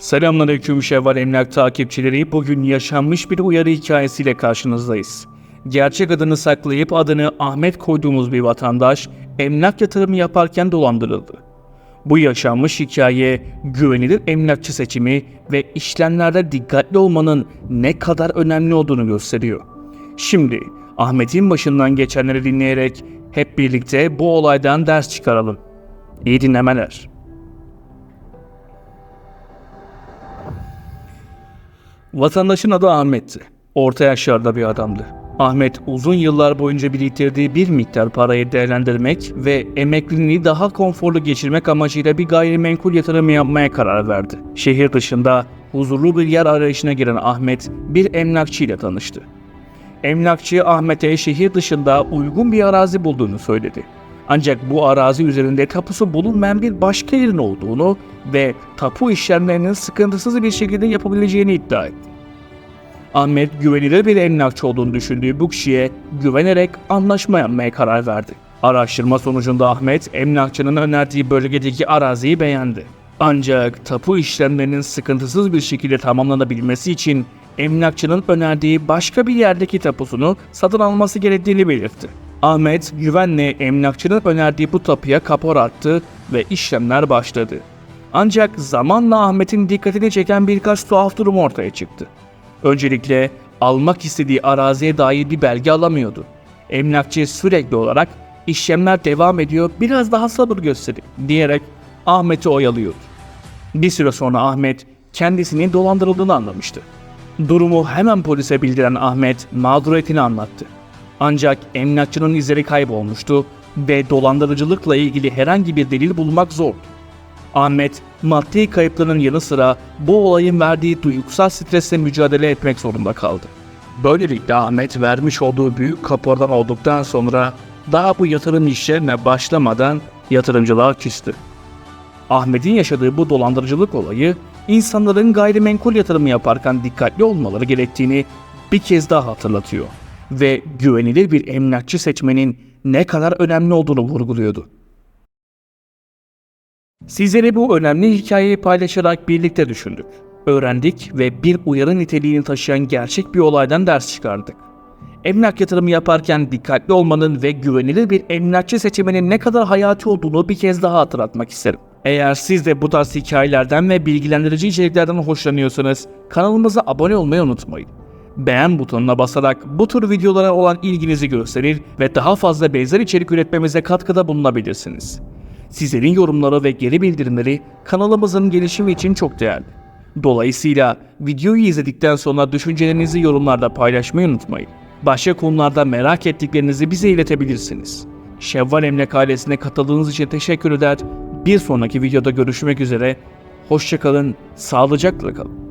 Selamünaleyküm Şevval Emlak takipçileri. Bugün yaşanmış bir uyarı hikayesiyle karşınızdayız. Gerçek adını saklayıp adını Ahmet koyduğumuz bir vatandaş emlak yatırımı yaparken dolandırıldı. Bu yaşanmış hikaye güvenilir emlakçı seçimi ve işlemlerde dikkatli olmanın ne kadar önemli olduğunu gösteriyor. Şimdi Ahmet'in başından geçenleri dinleyerek hep birlikte bu olaydan ders çıkaralım. İyi dinlemeler. Vatandaşın adı Ahmet'ti. Orta yaşlarda bir adamdı. Ahmet uzun yıllar boyunca biriktirdiği bir miktar parayı değerlendirmek ve emekliliğini daha konforlu geçirmek amacıyla bir gayrimenkul yatırımı yapmaya karar verdi. Şehir dışında huzurlu bir yer arayışına giren Ahmet bir emlakçı ile tanıştı. Emlakçı Ahmet'e şehir dışında uygun bir arazi bulduğunu söyledi. Ancak bu arazi üzerinde tapusu bulunmayan bir başka yerin olduğunu ve tapu işlemlerinin sıkıntısız bir şekilde yapabileceğini iddia etti. Ahmet güvenilir bir emlakçı olduğunu düşündüğü bu kişiye güvenerek anlaşma yapmaya karar verdi. Araştırma sonucunda Ahmet emlakçının önerdiği bölgedeki araziyi beğendi. Ancak tapu işlemlerinin sıkıntısız bir şekilde tamamlanabilmesi için emlakçının önerdiği başka bir yerdeki tapusunu satın alması gerektiğini belirtti. Ahmet güvenle emlakçının önerdiği bu tapuya kapor attı ve işlemler başladı. Ancak zamanla Ahmet'in dikkatini çeken birkaç tuhaf durum ortaya çıktı. Öncelikle almak istediği araziye dair bir belge alamıyordu. Emlakçı sürekli olarak işlemler devam ediyor biraz daha sabır gösterin diyerek Ahmet'i oyalıyordu. Bir süre sonra Ahmet kendisinin dolandırıldığını anlamıştı. Durumu hemen polise bildiren Ahmet mağduriyetini anlattı. Ancak emlakçının izleri kaybolmuştu ve dolandırıcılıkla ilgili herhangi bir delil bulmak zordu. Ahmet, maddi kayıplarının yanı sıra bu olayın verdiği duygusal stresle mücadele etmek zorunda kaldı. Böylelikle Ahmet vermiş olduğu büyük kapordan olduktan sonra daha bu yatırım işlerine başlamadan yatırımcılığa küstü. Ahmet'in yaşadığı bu dolandırıcılık olayı insanların gayrimenkul yatırımı yaparken dikkatli olmaları gerektiğini bir kez daha hatırlatıyor ve güvenilir bir emlakçı seçmenin ne kadar önemli olduğunu vurguluyordu. Sizlere bu önemli hikayeyi paylaşarak birlikte düşündük. Öğrendik ve bir uyarı niteliğini taşıyan gerçek bir olaydan ders çıkardık. Emlak yatırımı yaparken dikkatli olmanın ve güvenilir bir emlakçı seçiminin ne kadar hayati olduğunu bir kez daha hatırlatmak isterim. Eğer siz de bu tarz hikayelerden ve bilgilendirici içeriklerden hoşlanıyorsanız kanalımıza abone olmayı unutmayın. Beğen butonuna basarak bu tür videolara olan ilginizi gösterir ve daha fazla benzer içerik üretmemize katkıda bulunabilirsiniz. Sizlerin yorumları ve geri bildirimleri kanalımızın gelişimi için çok değerli. Dolayısıyla videoyu izledikten sonra düşüncelerinizi yorumlarda paylaşmayı unutmayın. Başka konularda merak ettiklerinizi bize iletebilirsiniz. Şevval Emlak ailesine katıldığınız için teşekkür eder. Bir sonraki videoda görüşmek üzere. Hoşçakalın, sağlıcakla kalın.